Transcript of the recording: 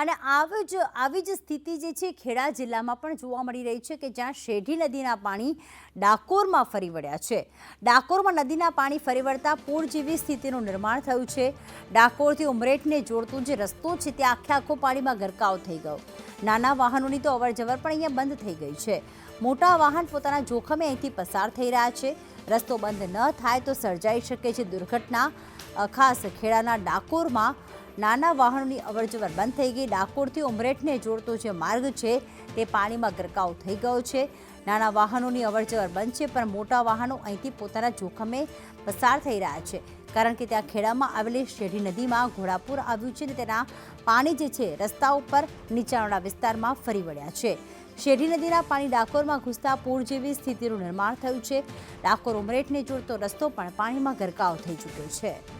અને આવી જ આવી જ સ્થિતિ જે છે ખેડા જિલ્લામાં પણ જોવા મળી રહી છે કે જ્યાં શેઢી નદીના પાણી ડાકોરમાં ફરી વળ્યા છે. ડાકોરમાં નદીના પાણી ફરી વળતા પૂર જેવી સ્થિતિનું નિર્માણ થયું છે. ડાકોરથી ઉમરેઠને જોડતો જે રસ્તો છે તે આખે આખો પાણીમાં ગરકાવ થઈ ગયો. નાના વાહનોની તો અવરજવર પણ અહીંયા બંધ થઈ ગઈ છે. મોટા વાહન પોતાના જોખમે અહીંથી પસાર થઈ રહ્યા છે. રસ્તો બંધ ન થાય તો સર્જાઈ શકે છે દુર્ઘટના. ખાસ ખેડાના ડાકોરમાં નાના વાહનોની અવરજવર બંધ થઈ ગઈ. ડાકોરથી ઉમરેઠને જોડતો જે માર્ગ છે તે પાણીમાં ગરકાવ થઈ ગયો છે. નાના વાહનોની અવરજવર બંધ છે, પણ મોટા વાહનો અહીંથી પોતાના જોખમે પસાર થઈ રહ્યા છે. કારણ કે ત્યાં ખેડામાં આવેલી શેઢી નદીમાં ઘોડાપુર આવ્યું છે અને તેના પાણી જે છે રસ્તા ઉપર નીચાણવાળા વિસ્તારમાં ફરી વળ્યા છે. શેઢી નદીના પાણી ડાકોરમાં ઘૂસતા પૂર જેવી સ્થિતિનું નિર્માણ થયું છે. ડાકોર ઉમરેઠને જોડતો રસ્તો પણ પાણીમાં ગરકાવ થઈ ચૂક્યો છે.